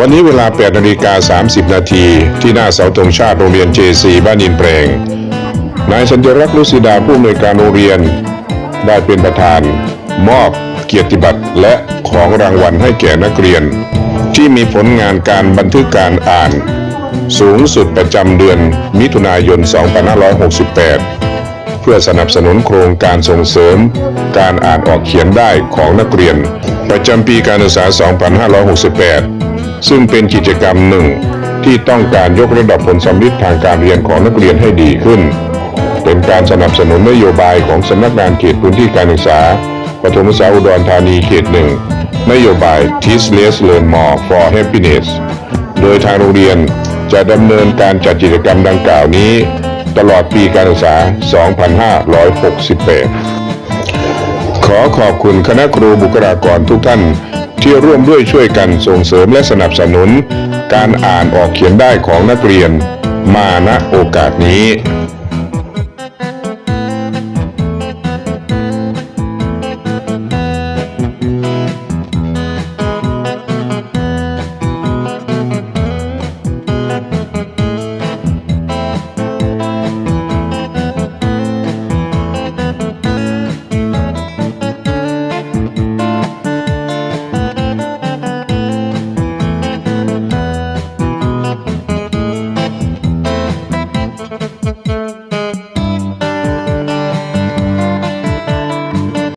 วันนี้เวลา8นาฬิกา30 นาทีที่หน้าเสาธงชาติโรงเรียน JC บ้านอินแปลงนายสัญรักษ์ลุสิดาผู้อำนวยการโรงเรียน ได้เป็นประธาน มอบเกียรติบัตรและของรางวัลให้แก่นักเรียน ที่มีผลงานการบันทึกการอ่าน สูงสุดประจำเดือนมิถุนายน 2568 เพื่อสนับสนุนโครงการส่งเสริม การอ่านออกเขียนได้ของนักเรียน ประจำปีการศึกษา 2568 ซึ่งเป็นกิจกรรมหนึ่งที่ต้องการยกระดับผลสำลิดทางการเรียนของนักเรียนให้ดีขึ้น เป็นการสนับสนุนนโยบายของสำนักงานเขตพื้นที่การศึกษาปฐมศึกษาอุดรธานีเขตหนึ่งนโยบาย Teach Less Learn More for Happiness โดยทางโรงเรียนจะดำเนินการจัดกิจกรรมดังกล่าวนี้ ตลอดปีการศึกษา 2568 ขอขอบคุณคณะครูบุคลากรทุกท่าน ที่ร่วมด้วยช่วยกันส่งเสริมและสนับสนุน การอ่านออกเขียนได้ของนักเรียนมาณโอกาสนี้